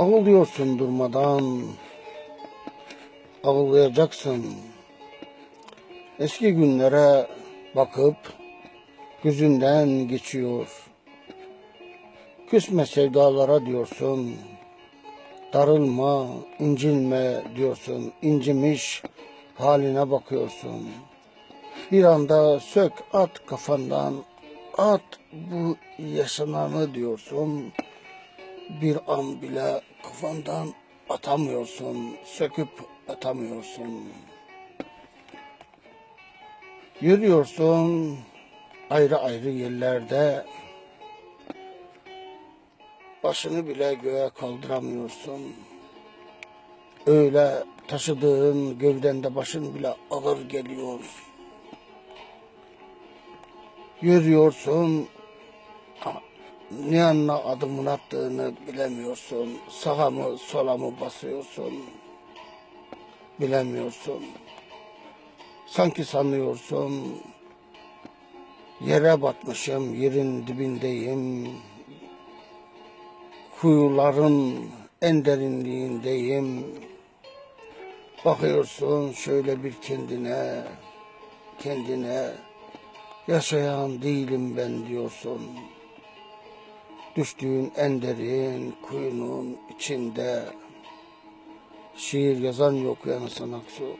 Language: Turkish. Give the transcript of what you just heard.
Ağlıyorsun durmadan, ağlayacaksın. Eski günlere bakıp gözünden geçiyor. Küsme sevdalara diyorsun, darılma, incinme diyorsun. İncimiş haline bakıyorsun. Bir anda sök at kafandan, at bu yaşananı diyorsun. Bir an bile kafandan atamıyorsun, söküp atamıyorsun. Yürüyorsun ayrı ayrı yerlerde, başını bile göğe kaldıramıyorsun. Öyle taşıdığın gövdende başın bile ağır geliyor. Yürüyorsun, ne yanına adımın attığını bilemiyorsun. Sağa mı sola mı basıyorsun, bilemiyorsun. Sanki sanıyorsun, yere batmışım, yerin dibindeyim. Kuyuların en derinliğindeyim. Bakıyorsun şöyle bir kendine, kendine yaşayan değilim ben diyorsun. Düştüğün en derin kuyunun içinde şiir yazan yok yanı sanaksu.